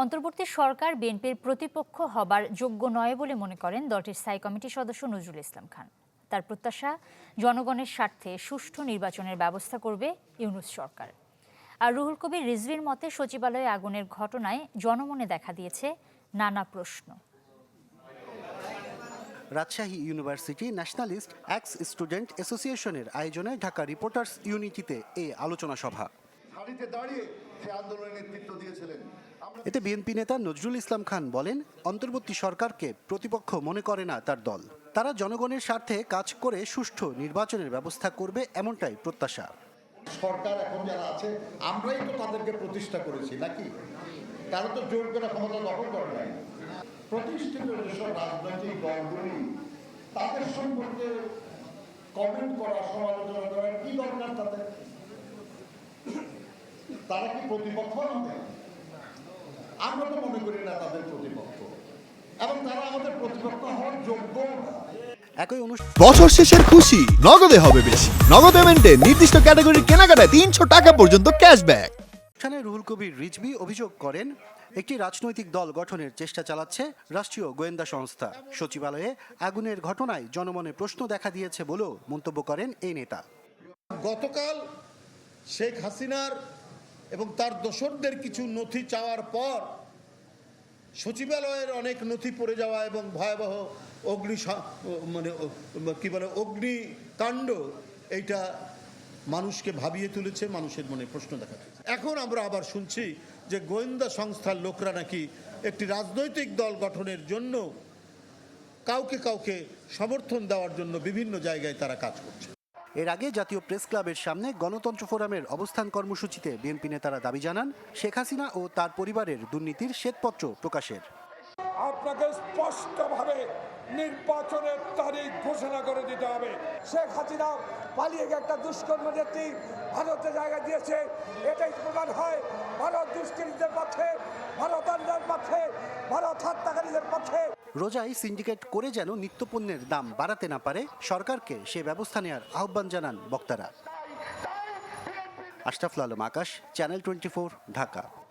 অন্তর্বর্তী সরকার বিএনপির প্রতিপক্ষ হবার যোগ্য নয় বলে মনে করেন দলটির স্থায়ী কমিটির সদস্য নজরুল ইসলাম খান। তার প্রত্যাশা, জনগণের স্বার্থে সুষ্ঠু নির্বাচনের ব্যবস্থা করবে ইউনুস সরকার। আর রুহুল কবির রিজভির মতে সচিবালয়ে আগুনের ঘটনায় জনমনে দেখা দিয়েছে নানা প্রশ্ন। Rajshahi university nationalist ex student অ্যাসোসিয়েশনের আয়োজনে ঢাকা রিপোর্টার্স ইউনিটিতে এই আলোচনা সভা। হাড়িতে দাঁড়িয়ে সে আন্দোলনের নেতৃত্ব দিয়েছিলেন। এতে বিএনপি নেতা নজরুল ইসলাম খান বলেন অন্তর্বর্তী সরকারকে প্রতিপক্ষ মনে করে না তার দল। তারা জনগণের স্বার্থে কাজ করে সুষ্ঠু নির্বাচনের ব্যবস্থা করবে এমনটাই প্রত্যাশা। সরকার এখন যারা আছে আমরাই তো তাদেরকে প্রতিষ্ঠা করেছি নাকি? তারা তো জোর করে ক্ষমতা দখল করে নাই। প্রতিষ্ঠিত যেসব রাজনৈতিক দলগুলি তাদের সম্পর্কে কমেন্ট করা সমালোচনা করার কি দরকার তাদের? তারা কি প্রতিপক্ষ আমাদের আমরা? তো মনে করি না তাদের প্রতিপক্ষ। এবং তারা আমাদের প্রতিপক্ষ হওয়ার যোগ্য একই বছর শেষের খুশি নগদে হবে বেশি। নগদ পেমেন্টে নির্দিষ্ট ক্যাটাগরির কেনাকাটায় তিনশো টাকা পর্যন্ত ক্যাশব্যাক অনুষ্ঠানে রুহুল কবির রিজভি অভিযোগ করেন একটি রাজনৈতিক দল গঠনের চেষ্টা চালাচ্ছে রাষ্ট্রীয় গোয়েন্দা সংস্থা। সচিবালয়ে আগুনের ঘটনায় জনমনে প্রশ্ন দেখা দিয়েছে বলেও মন্তব্য করেন এই নেতা। গতকাল শেখ হাসিনার এবং তার দোসরদের কিছু নথি চাওয়ার পর সচিবালয়ের অনেক নথি পড়ে যাওয়া এবং ভয়াবহ অগ্নি মানে কি বলে, অগ্নিকাণ্ড, এইটা মানুষকে ভাবিয়ে তুলেছে, মানুষের মনে প্রশ্ন দেখা এখন আমরা আবার শুনছি যে গোয়েন্দা সংস্থার লোকরা নাকি একটি রাজনৈতিক দল গঠনের জন্য কাউকে কাউকে সমর্থন দেওয়ার জন্য বিভিন্ন জায়গায় তারা কাজ করছে। এর আগে জাতীয় প্রেস ক্লাবের সামনে গণতন্ত্র ফোরামের অবস্থান কর্মসূচিতে বিএনপি নেতারা দাবি জানান, শেখ হাসিনা ও তার পরিবারের দুর্নীতির শ্বেতপত্র প্রকাশের। আপনাকে স্পষ্টভাবে নির্বাচনের তারিখ ঘোষণা করে দিতে হবে। শেখ হাসিনা পালিয়ে গিয়ে একটা দুষ্কর্ম নেত্রী ভারতে জায়গা দিয়েছে। এটাই প্রমাণ হয় ভারত দুষ্কৃতীদের পক্ষে ভারত আন্ডার পক্ষে, ভারত হত্যাকারীদের পক্ষে। রোজাই সিন্ডিকেট করে যেন নিত্যপণ্যের দাম বাড়াতে না পারে, সরকারকে সে ব্যবস্থা নেওয়ার আহ্বান জানান বক্তারা। Ashraful Alam Akash, channel twenty Dhaka.